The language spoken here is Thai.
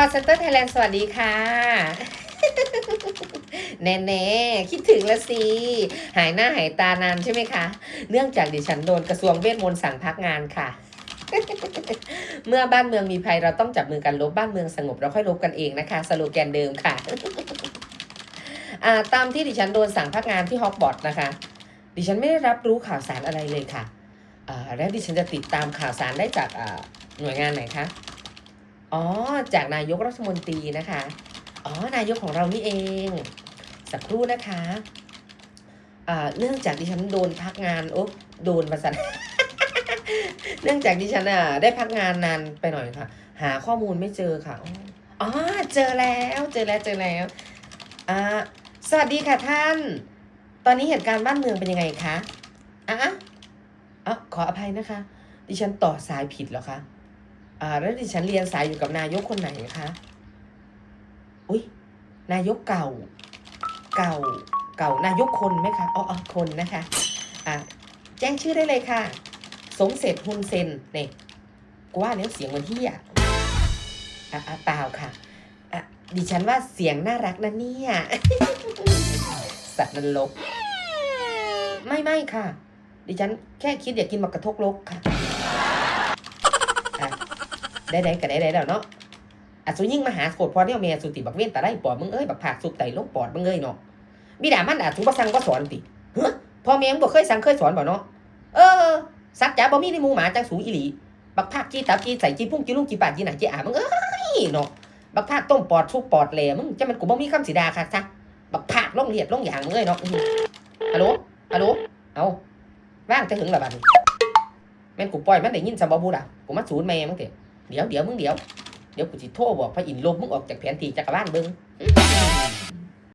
คอร์เซนเตอร์ไทยแลนด์สวัสดีค่ะ แน่ๆ คิดถึงล้วสิ หายหน้าหายตานานใช่ไหมคะ เนื่องจากดิฉันโดนกระทรวงเวทมนต์สั่งพักงานค่ะ เมื่อบ้านเมืองมีภัยเราต้องจับมือกันลบบ้านเมืองสงบเราค่อยลบกันเองนะคะ สโลแกนเดิมค่ะตามที่ดิฉันโดนสั่งพักงานที่ฮอกบอตนะคะ ดิฉันไม่ได้รับรู้ข่าวสารอะไรเลยค่ะแล้วดิฉันจะติดตามข่าวสารได้จากหน่วยงานไหนคะ อ๋อ จากนายกรัฐมนตรีนะคะ อ๋อ นายกของเรานี่เอง สักครู่นะคะอ่าเนื่องจากดิฉันโดนพักงานโอ๊บโดนประสันเนื่องจากดิฉันอะได้พักงานนานไปหน่อยค่ะ หาข้อมูลไม่เจอค่ะ อ๋อ เจอแล้ว เจอแล้ว เจอแล้ว อ่า สวัสดีค่ะท่าน ตอนนี้เหตุการณ์บ้านเมืองเป็นยังไงคะอะอะอะขออภัยนะคะ ดิฉันต่อสายผิดเหรอคะ อ่าแล้วดิฉันเรียนสายอยู่กับนายกคนไหนคะอุ้ยนายกเก่า เก่า เก่านายกคนไหมคะอ๋อคนนะคะอะแจ้งชื่อได้เลยค่ะ สมเสร็จฮุนเซนเนี่ยกูว่าเนี่ยเสียงมันที่อะอะเปล่าค่ะอะดิฉันว่าเสียงน่ารักนะเนี่ยสัตว์นรกไม่ไม่ค่ะ ดิฉันแค่คิดอยากกินมักกระทกลกค่ะ ได้ได้กันได้ได้แล้วเนาะอสุยิ่งมหาโคตรพอเนี่ยเมียสุติบักเว้นแต่ได้ปอดมึงเอ้ยบักผากสุกไตลงปอดมึงเอ้ยเนาะมีด่ามันอะถุงบ่สั่งบ่สอนติเฮ้พ่อแม่มึงบ่เคยสั่งเคยสอนบ่เนาะเออสักจ๋าบ่มีในหมู่หมาจังสูอีหลีบักผากจีตับจีใส่จีพุ่งจีลุงจีปากจีหนังจีอ่ามึงเอ้ยเนาะบักผากต้มปอดชุบปอดแหลมึงจะมันกูบ่มีคำสีดาค่ะซะบักผากล่องเลียดล่องอย่างมึงเอ้ยเนาะอื้อหือฮัลโหลฮัลโหลเอาว่างจะถึงและบัดนี้แม่นกูปล่อยมันได้ยินซะบ่บูดอะกูมาศูนย์แม่มึงเถอะ เดี๋ยวเดี๋ยวมึงเดี๋ยวเดี๋ยวกูสิโทรบอกพระอินทร์ลบมึงออกจากแผนที่จักรวาลเบิ่ง